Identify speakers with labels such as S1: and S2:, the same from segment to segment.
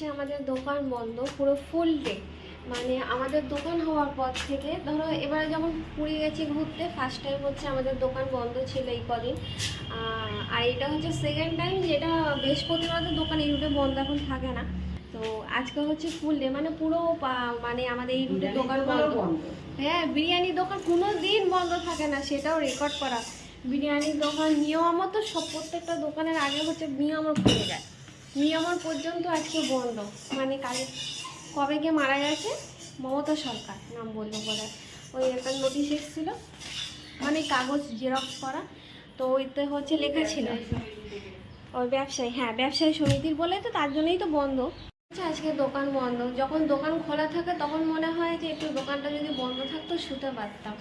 S1: হচ্ছে আমাদের দোকান বন্ধ পুরো ফুল ডে মানে আমাদের দোকান হওয়ার পর থেকে ধরো এবারে যখন পুরী গেছি ঘুরতে ফার্স্ট টাইম হচ্ছে আমাদের দোকান বন্ধ ছিল এই কদিন। আর এটা হচ্ছে সেকেন্ড টাইম যেটা বৃহস্পতিবারের দোকান এই রুটে বন্ধ এখন থাকে না। তো আজকে হচ্ছে ফুল ডে মানে পুরো মানে আমাদের এই রুটে দোকান বন্ধ। হ্যাঁ বিরিয়ানির দোকান কোনো দিন বন্ধ থাকে না সেটাও রেকর্ড করা। বিরিয়ানির দোকান নিয়ম তো সব প্রত্যেকটা দোকানের আগে হচ্ছে নিয়মর খুলে যায়। নিয়মর পর্যন্ত আজকে বন্ধ। মানে কালে কবে গিয়ে মারা গেছে? মমতা সরকার নাম বলল বলে। ওই একটা নোটিশ এসেছিল। মানে কাগজ জেরক্স করা। তো ওইতে হচ্ছে লেখা ছিল। ওই ব্যবসায়ী হ্যাঁ ব্যবসায়ী সমিতির বলে তো তার জন্যই তো বন্ধ। আচ্ছা, আজকে দোকান বন্ধ। যখন দোকান খোলা থাকে তখন মনে হয় যে একটু দোকানটা যদি বন্ধ থাকতো শুতে পারতাম।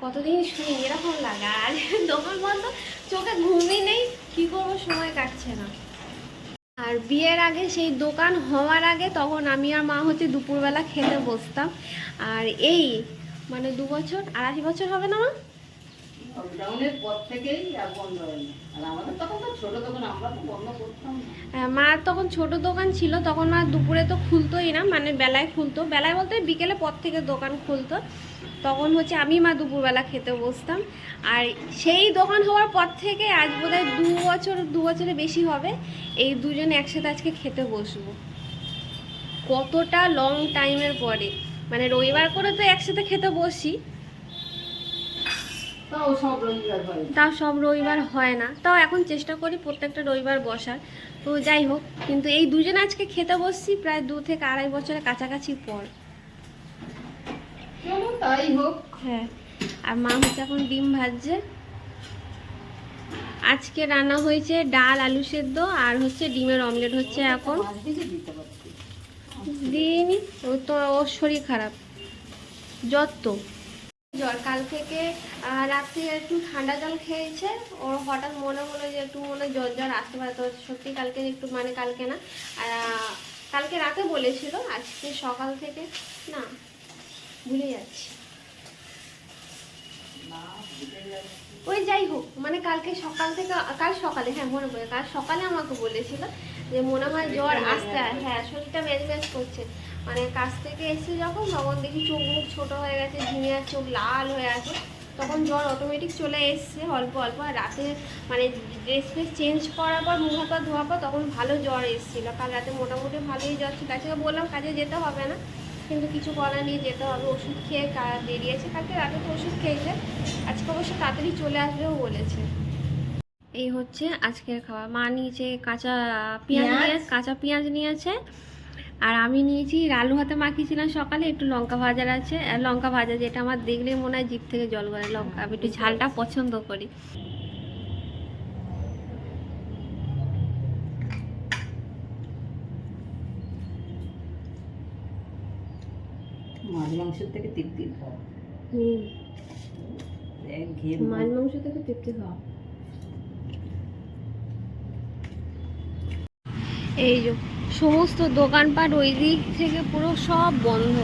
S1: কতদিন শুনি এরকম লাগে। আর দোকান বন্ধ চোখে ঘুমই নেই। কী করব সময় কাটছে না। আর বিয়ের আগে সেই দোকান হওয়ার আগে তখন আমি আর মা হচ্ছে দুপুরবেলা খেতে বসতাম। আর এই মানে দু বছর, আড়াই বছর হবে না মা?
S2: লকডাউনের তখন ছোট দোকান না।
S1: মার তখন ছোট দোকান ছিল, তখন মা দুপুরে তো খুলতোই না মানে বেলায় খুলতো। বেলায় বলতে বিকেলে পর থেকে দোকান খুলতো। তখন হচ্ছে আমি মা দুপুরবেলা খেতে বসতাম। আর সেই দোকান হওয়ার পর থেকে আজ বোধহয় দু বছর, দু বছরের বেশি হবে, এই দুজন একসাথে আজকে খেতে বসবো। কতটা লং টাইমের পরে। মানে রবিবার করে তো একসাথে খেতে বসি।
S2: তাও সব রবিবার হয়।
S1: না। তাও এখন চেষ্টা করি প্রত্যেকটা রবিবার বসার। তো যাই হোক কিন্তু এই দুজন আজকে খেতে বসছি প্রায় দু থেকে আড়াই বছরের কাছাকাছি পর।
S2: তাই হোক।
S1: হ্যাঁ আর মা হচ্ছে এখন ডিম ভাজছে। আজকে রান্না হয়েছে ডাল আলু সেদ্ধ আর হচ্ছে ডিমের অমলেট হচ্ছে এখন। দিইনি ও তো ওর শরীর খারাপ। জ্বর তো জ্বর। কাল থেকে রাত্রে একটু ঠান্ডা জল খেয়েছে। ওর হঠাৎ মনে হলো যে একটু মনে জ্বর জ্বর আসতে পারে। তো সত্যি কালকে একটু মানে কালকে না কালকে রাতে বলেছিল। আজকে সকাল থেকে, না, ভুলে যাচ্ছি। ওই যাই হোক মানে কালকে সকাল থেকে, কাল সকালে হ্যাঁ মনে পড়ে। কাল সকালে আমাকে বলেছিল যে মনে হয় জ্বর আসতে হ্যাঁ শরীরটা ম্যাজ ম্যাজ করছে। মানে কাছ থেকে এসে যখন তখন দেখি চোখ মুখ ছোটো হয়ে গেছে ঝিমিয়ে আর চোখ লাল হয়ে আছে তখন জ্বর অটোমেটিক চলে এসছে অল্প অল্প। আর রাতে মানে ড্রেস ফ্রেস চেঞ্জ করার পর মুখ হাত ধোয়ার পর তখন ভালো জ্বর এসেছিল। কাল রাতে মোটামুটি ভালোই জ্বর ছিল। আজকে বললাম কাজে যেতে হবে না। কিন্তু কিছু করার নিয়ে যেতে হবে। ওষুধ খেয়ে বেরিয়েছে কালকে রাতে তো ওষুধ খেয়েছে। আজকে অবশ্য তাড়াতাড়ি চলে আসবেও বলেছে। এই হচ্ছে আজকের খাবার। মা নিয়েছে কাঁচা পেঁয়াজ
S2: পেঁয়াজ?
S1: নিয়ে কাঁচা পেঁয়াজ নিয়েছে। আর আমি নিয়েছি আলু হাতে মাখিয়েছিলাম সকালে একটু লঙ্কা ভাজার আছে। আর লঙ্কা ভাজা যেটা আমার দেখলে মনে হয় জিভ থেকে জল গড়ে লঙ্কা আমি একটু ঝালটা পছন্দ করি।
S2: মাছ মাংসের থেকে তৃপ্তি খাওয়া
S1: হুম। মাছ মাংস থেকে তৃপ্তি খাওয়া এই যে সমস্ত দোকানপাট ওই দিক থেকে পুরো সব বন্ধ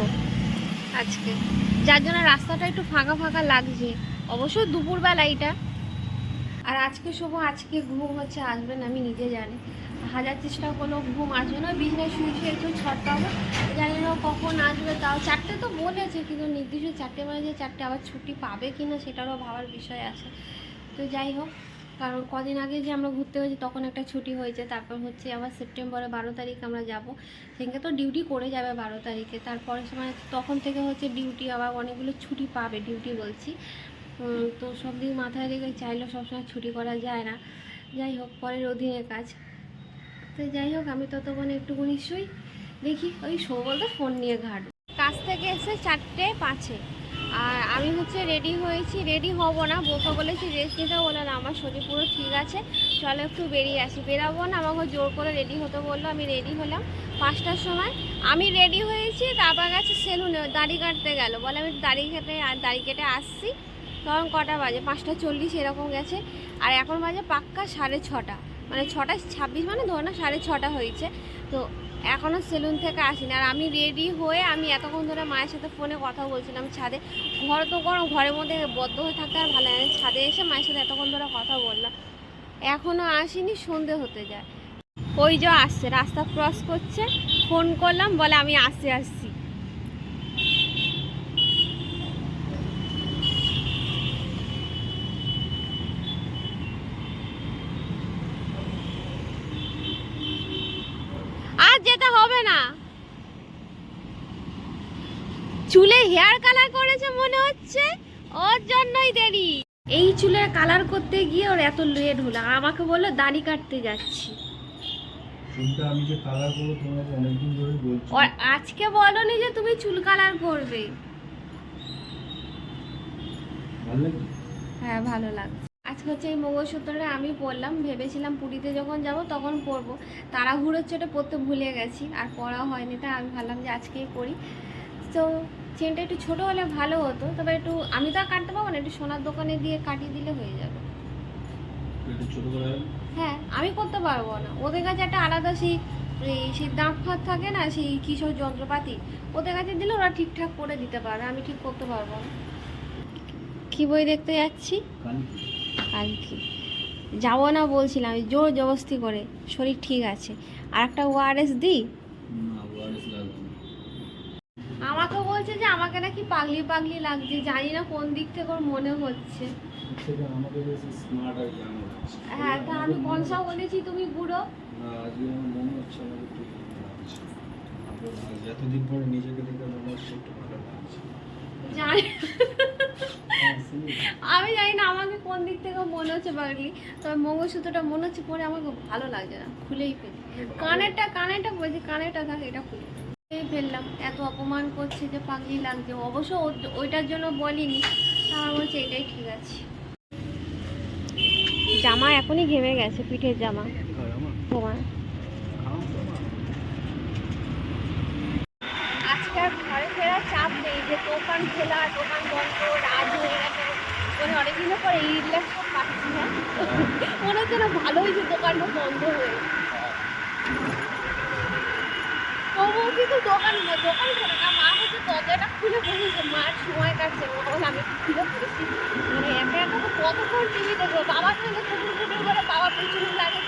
S1: আজকে। যার জন্য রাস্তাটা একটু ফাঁকা ফাঁকা লাগছে। অবশ্য দুপুরবেলা এটা। আর আজকে শুভ, আজকে ঘুম হচ্ছে আসবেন আমি নিজে জানি। হাজার চেষ্টা করলেও ঘুম আসবে না। শুয়ে শুয়ে একটু ছটকাবো জানি না কখন আসবে, তাও চারটে তো বলেছে, কিন্তু নির্দিষ্ট চারটে মানে যে চারটে আবার ছুটি পাবে কি না সেটারও ভাবার বিষয় আছে। তো যাই হোক কারণ কদিন আগে যে আমরা ঘুরতে হয়েছি, তখন একটা ছুটি হয়েছে। তারপর হচ্ছে আবার সেপ্টেম্বরে বারো তারিখ আমরা যাব। সেখানে তো ডিউটি করে যাবে বারো তারিখে। তারপরে সময় তখন থেকে হচ্ছে ডিউটি আবার অনেকগুলো ছুটি পাবে ডিউটি বলছি। তো সব দিক মাথায় রেখে চাইলেও সবসময় ছুটি করা যায় না। যাই হোক, পরের অধীনে কাজ। তো যাই হোক, আমি ততক্ষণে একটুখানি শুই। দেখি ওই শো বলতে ফোন নিয়ে ঘাট। কাজ থেকে এসে চারটে পাঁচে। আর আমি হচ্ছে রেডি হয়েছি রেডি হব না, বোকা বলেছি রেস্ট নিতে বলে না আমার শরীর পুরো ঠিক আছে। চলো একটু বেরিয়ে আসি। বেরাবো না, আমাকে জোর করে রেডি হতে বলল, আমি রেডি হলাম পাঁচটার সময়। আমি রেডি হয়েছি, তারপর গেছে সেলুনে দাড়ি কাটতে গেল। বলে আমি দাড়ি কেটে দাড়ি কেটে আসছি। তখন কটা বাজে? পাঁচটা চল্লিশ এরকম গেছে। আর এখন বাজে পাক্কা সাড়ে ছটা। মানে ছটা ছাব্বিশ মানে ধরে না, সাড়ে ছটা হয়েছে। তো এখনও সেলুন থেকে আসিনি। আর আমি রেডি হয়ে আমি এতক্ষণ ধরে মায়ের সাথে ফোনে কথা বলছিলাম ছাদে। ঘর তো গরম, ঘরের মধ্যে বদ্ধ হয়ে থাকতে আর ভালো লাগে। ছাদে এসে মায়ের সাথে এতক্ষণ ধরে কথা বললাম। এখনও আসিনি, সন্ধে হতে যায়। ওই যে আসছে, রাস্তা ক্রস করছে ফোন করলাম, বলে আমি আসছি আসছি আর যেতে হবে না চুলে হেয়ার কালার করেছে মনে হচ্ছে। ওর জন্যই দেরি। এই চুলের কালার করতে গিয়ে ওর এত লেট হলো। আমাকে বলল দাড়ি কাটতে যাচ্ছি।
S3: আমি যে কালার করব তোমাকে অনেকদিন ধরে বলছি।
S1: ওর আজকে বলনি যে তুমি চুল কালার করবে।
S3: ভালো
S1: হ্যাঁ ভালো লাগছে। আজকে হচ্ছে এই মঙ্গলসূত্রটা আমি পরলাম ভেবেছিলাম পুরীতে যখন যাব তখন পরবো তাড়াহুড়োর চোটে পরতে ভুলে গেছি। আর পরা হয়নি তাই আমি ভাবলাম যে আজকেই করি তো চেনটা একটু ছোট হলে ভালো হতো তবে একটু আমি তো আর কাটতে পারব না একটু সোনার দোকানে দিয়ে কাটিয়ে দিলে হয়ে যাবে।
S3: একটু ছোট করে
S1: হ্যাঁ আমি করতে পারব না। ওদের কাছে একটা আলাদা সেই সেই দাঁত ফাঁত থাকে না সেই কিশোর যন্ত্রপাতি ওদের কাছে দিলে ওরা ঠিকঠাক করে দিতে পারবে আমি ঠিক করতে পারব না। কি বই দেখতে যাচ্ছি? কালকে যাব না বলছিলাম জোর জবস্তি করে শরীর ঠিক আছে। আর একটা ওআরএস দিই
S3: না ওয়ারেস লাগবে না
S1: আমাকে বলছে যে আমাকে নাকি পাগলি পাগলি লাগছে জানি না কোন দিক থেকে ওর মনে হচ্ছে। হ্যাঁ তা আমি কনসা বলেছি তুমি বুড়ো?
S3: এতদিন পরে নিজেকে দেখে মনে হচ্ছে একটু ভালো লাগছে।
S1: জানি
S3: হ্যাঁ,
S1: আমি জানি না আমাকে কোন দিক থেকে মনে হচ্ছে পাগলি তবে মঙ্গলসূত্রটা মনে হচ্ছে পরে আমাকে ভালো লাগছে না খুলেই ফেলি। কানেরটা কানেরটা বলছি কানেরটা থাকে এটা খুলে। ফেললাম। এত অপমান করছে যে পাগলি লাগছে। অবশ্য ওইটার জন্য বলিনি। আমার বলছে এটাই ঠিক আছে। জামা এখনই ঘেমে গেছে, পিঠের জামা। তোমার? ঘরে ফেরার চাপ নেই যে দোকান খোলা, দোকান বন্ধ মানে অনেকদিনের পরে এই রিল্যাক্স পাচ্ছি না। মনে হচ্ছে না ভালোই যে দোকানটা বন্ধ হয়ে কিন্তু দোকান দোকান খোলে না, মা হচ্ছে দরজাটা খুলে বসেছে মার সময় কাটছে বলে, আমি খুলে পড়েছি মানে একা একা তো কতক্ষণ টিভি দেখব? বাবা খেলে কুকুর কুকুর করে বাবা পিছনে লাগে।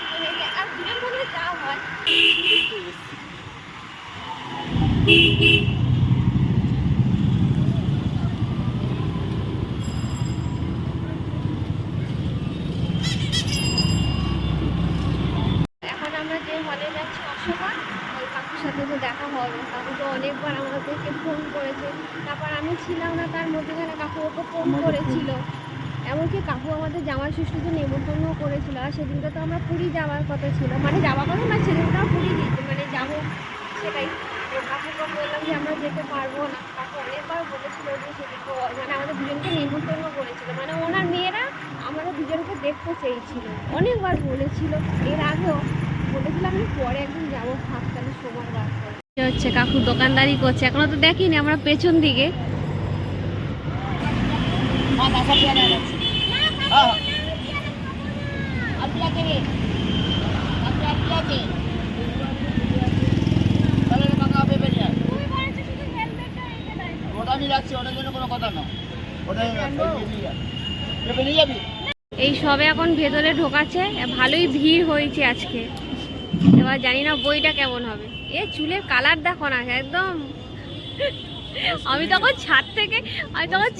S1: আর দুজন মধ্যে যা হয় এখন আমরা যে হলে যাচ্ছি অশোকা ওই কাকুর সাথে তো দেখা হবে কাকু তো অনেকবার আমাদেরকে ফোন করেছে তারপর আমি ছিলাম না তার মধ্যেখানে কাকু ওকে ফোন
S3: আমাকে
S1: করেছিল এমনকি কাকু আমাদের জামাই ষষ্ঠীতে নেমন্তন্ন করেছিল, আর সেদিনকে তো আমরা পুরী যাওয়ার কথা ছিল। মানে যাওয়া কথা না আমরা পুরী দিচ্ছি মানে যাব সেটাই। কাকুকে বললাম যে আমরা যেতে পারব না। কাকু অনেকবার বলেছিল যে সেদিনকে মানে আমাদের দুজনকে নেমন্তন্ন করেছিল। মানে ওনার মেয়েরা আমাদের দুজনকে দেখতে চেয়েছিল। অনেকবার বলেছিল। এর আগেও বলেছিলাম আমি পরে একদিন যাব ফাঁক তাহলে সময় বার হচ্ছে কাকু দোকানদারি করছে। এখনও তো দেখিনি, আমরা পেছন দিকে।
S4: ওটা আমি রাখছি ওটার জন্য কোনো
S1: এই সবে এখন ভেতরে ঢোকাচ্ছে, ভালোই ভিড় হয়েছে আজকে। এবার জানি না বইটা কেমন হবে। এ চুলের কালার দেখো না, একদম। আমি তখন ছাদ থেকে আমি তখন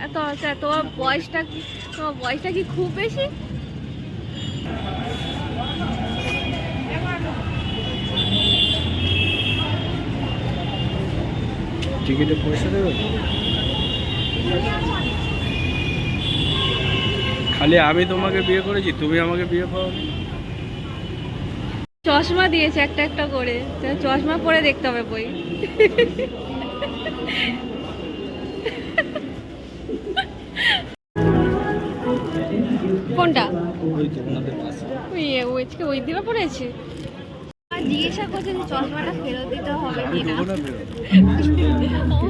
S1: ছা- তো তা তোমার বয়সটা কি তোমার বয়সটা কি খুব বেশি?
S3: টিকিটের পয়সা দেবে? খালি আমি তোমাকে বিয়ে করেছি তুমি আমাকে বিয়ে পাওনি
S1: চশমা দিয়েছে একটা একটা করে চশমা পরে দেখতে হবে বই।
S3: ওই তো
S1: ওই দিকে পড়েছে। জিজ্ঞাসা করছে যে চশমাটা ফেরত দিতে হবে কিনা।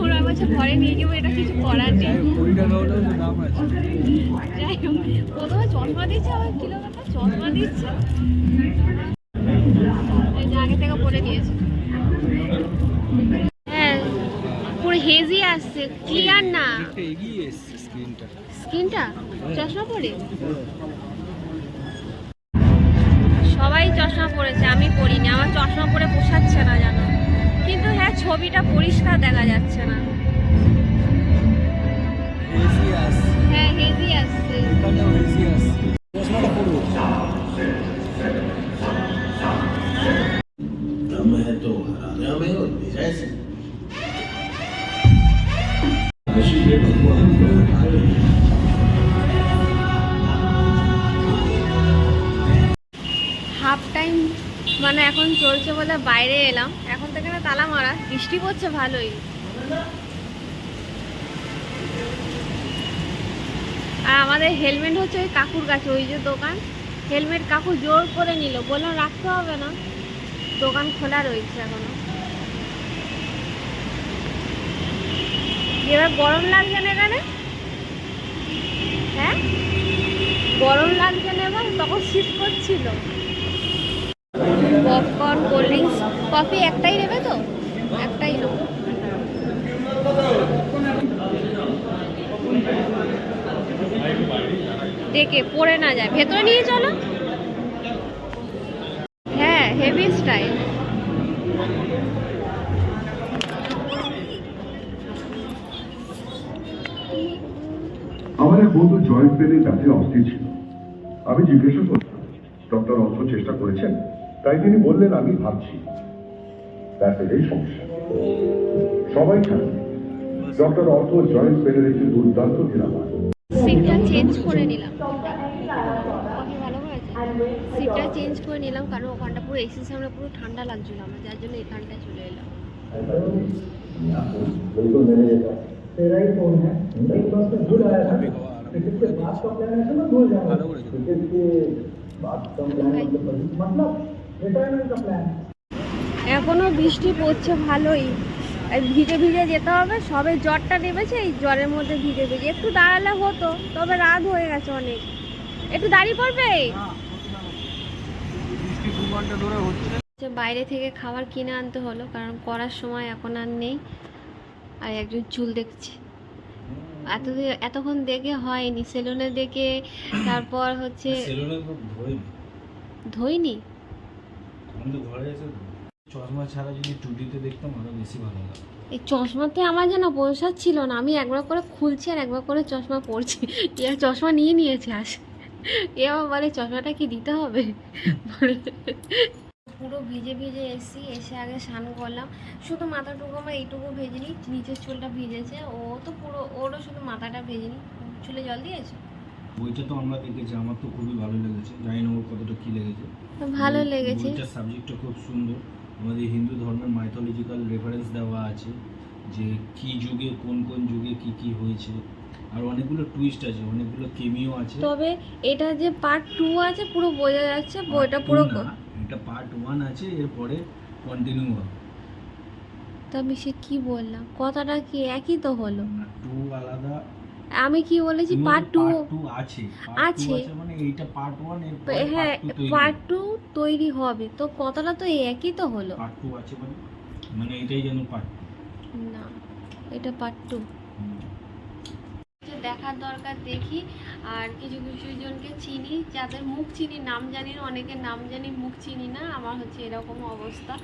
S1: ওরা বলছে ঘরে নিয়ে এটা কিছু করার নেই। যাই হোক প্রথমে চশমা দিচ্ছে আবার কিলো টাকা চশমা দিচ্ছে। আগে থেকে পরে নিয়েছে হ্যাঁ পুরো হেজি আসছে ক্লিয়ার না।
S3: অনেকটা এগিয়ে এসছে স্ক্রিনটা?
S1: সবাই চশমা পরেছে, আমি পরিনি। আমার চশমা পরে পোষাচ্ছে না জানো কিন্তু হ্যাঁ ছবিটা পরিষ্কার দেখা যাচ্ছে না। বাইরে এলাম। এখন থেকে না তালা মারা। বৃষ্টি পড়ছে ভালোই। আর আমাদের হেলমেট হচ্ছে ওই কাকুর কাছে, ওই যে দোকান। হেলমেট কাকু জোর করে নিল। বললাম, রাখতে হবে না। দোকান খোলা রয়েছে এখনও। এবার গরম লাগছে না এখানে? হ্যাঁ? গরম লাগছে না এবার? তখন শীত করছিল পপকর্ন কোল্ড ড্রিঙ্কস কফি একটাই নেবে তো? একটাই নেব। দেখে পড়ে না যায়। ভেতরে নিয়ে চলো। হ্যাঁ হেভি স্টাইল
S5: আমার এক বন্ধু জয়েন্ট পেনের কাছে অস্থির ছিল। আমি জিজ্ঞাসা করলাম, ডক্টর অর্থ চেষ্টা করেছেন? তাই তিনি বললেন আমি ভাবছি ব্যাস এটাই সমস্যা সবাই জানে ডক্টর অর্থ জয়েন্ট পেনের একটি দুর্দান্ত নিরাময়
S1: সিটটা চেঞ্জ করে নিলাম কফি ভালো হয়েছে সিটটা চেঞ্জ করে নিলাম কারণ ওখানটা পুরো এসির সামনে পুরো ঠান্ডা লাগছিল আমার যার জন্য এখানটায় চলে এলাম
S5: बिल्कुल मेरे जैसा
S6: तेरा ही फोन है एक बस में भूल आया था क्रिकेट के बाद का प्लान है ना भूल जाना
S3: ভালো করেছে
S6: क्रिकेट के बाद का प्लान मतलब
S1: এখনও বৃষ্টি পড়ছে ভালোই। ভিজে ভিজে যেতে হবে সবে জ্বরটা নেমেছে এই জ্বরের মধ্যে ভিজে ভিজে। একটু দাঁড়ালে হতো তবে রাত হয়ে গেছে অনেক। একটু দাঁড়িয়ে পড়বে? বাইরে থেকে খাবার কিনে আনতে হলো কারণ করার সময় এখন আর নেই। আর একজন চুল দেখছে। এত এতক্ষণ দেখে হয়নি সেলুনে দেখে তারপর হচ্ছে ধইনি
S3: আমি তো ঘরে এসে চশমা ছাড়া যদি টুটিতে দেখতাম, আরও বেশি ভালো লাগতো।
S1: এই চশমাতে আমার যেন পোষাচ্ছিল না, আমি একবার করে খুলছি আর একবার করে চশমা পরছি। এ চশমা নিয়ে নিয়েছে, আস। এ আবার বলে, চশমাটা কি দিতে হবে? পুরো ভিজে ভিজে এসি এসে আগে স্নান করলাম। শুধু মাথাটুকু আমার এইটুকু ভেজেনি নিচের চুলটা ভিজেছে। ও তো পুরো, ওরও শুধু মাথাটা ভেজেনি চুলে জল দিয়েছে?
S3: বইটা তো আমরা দেখেছি আমার তো খুবই ভালো লেগেছে। জানি না ওর কতটা কি লেগেছে।
S1: ভালো লেগেছে।
S3: বইটার সাবজেক্টটা খুব সুন্দর। আমাদের হিন্দু ধর্মের মাইথোলজিক্যাল রেফারেন্স দেওয়া আছে যে কি যুগে কোন কোন যুগে কি কি হয়েছে। আর অনেকগুলো টুইস্ট আছে অনেকগুলো কেমিও আছে।
S1: তবে এটা যে পার্ট টু আছে পুরো বোঝা যাচ্ছে বইটা পুরো
S3: এটা পার্ট ওয়ান আছে এরপরে কন্টিনিউ হবে।
S1: তো আমি সে কি বললাম? কথাটা কি একই তো হলো?
S3: টু আলাদা
S1: আমি কি বলেছি? পার্ট টু
S3: আছে।
S1: আছে।
S3: মানে এইটা পার্ট ওয়ানের
S1: হ্যাঁ পার্ট টু তৈরি হবে। তো কথাটা তো একই তো হলো?
S3: পার্ট টু আছে মানে মানে এটাই যেন পার্ট
S1: না এটা পার্ট টু দেখার দরকার দেখি আর কিছু কিছু জনকে চিনি যাদের মুখ চিনি নাম জানি না অনেকের নাম জানি মুখ চিনি না আমার হচ্ছে এরকম অবস্থা।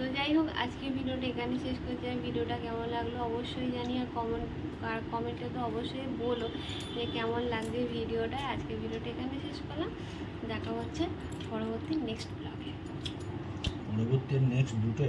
S1: তো যাই হোক আজকে ভিডিওটা এখানে শেষ করছি। আর ভিডিওটা কেমন লাগল অবশ্যই জানি, আর কমেন্ট আর কমেন্টে তো অবশ্যই বলো যে কেমন লাগবে ভিডিওটা। আজকে ভিডিওটা এখানে শেষ করলাম। দেখা হচ্ছে পরবর্তী নেক্সট ব্লগে
S3: পরবর্তী নেক্সট দুটো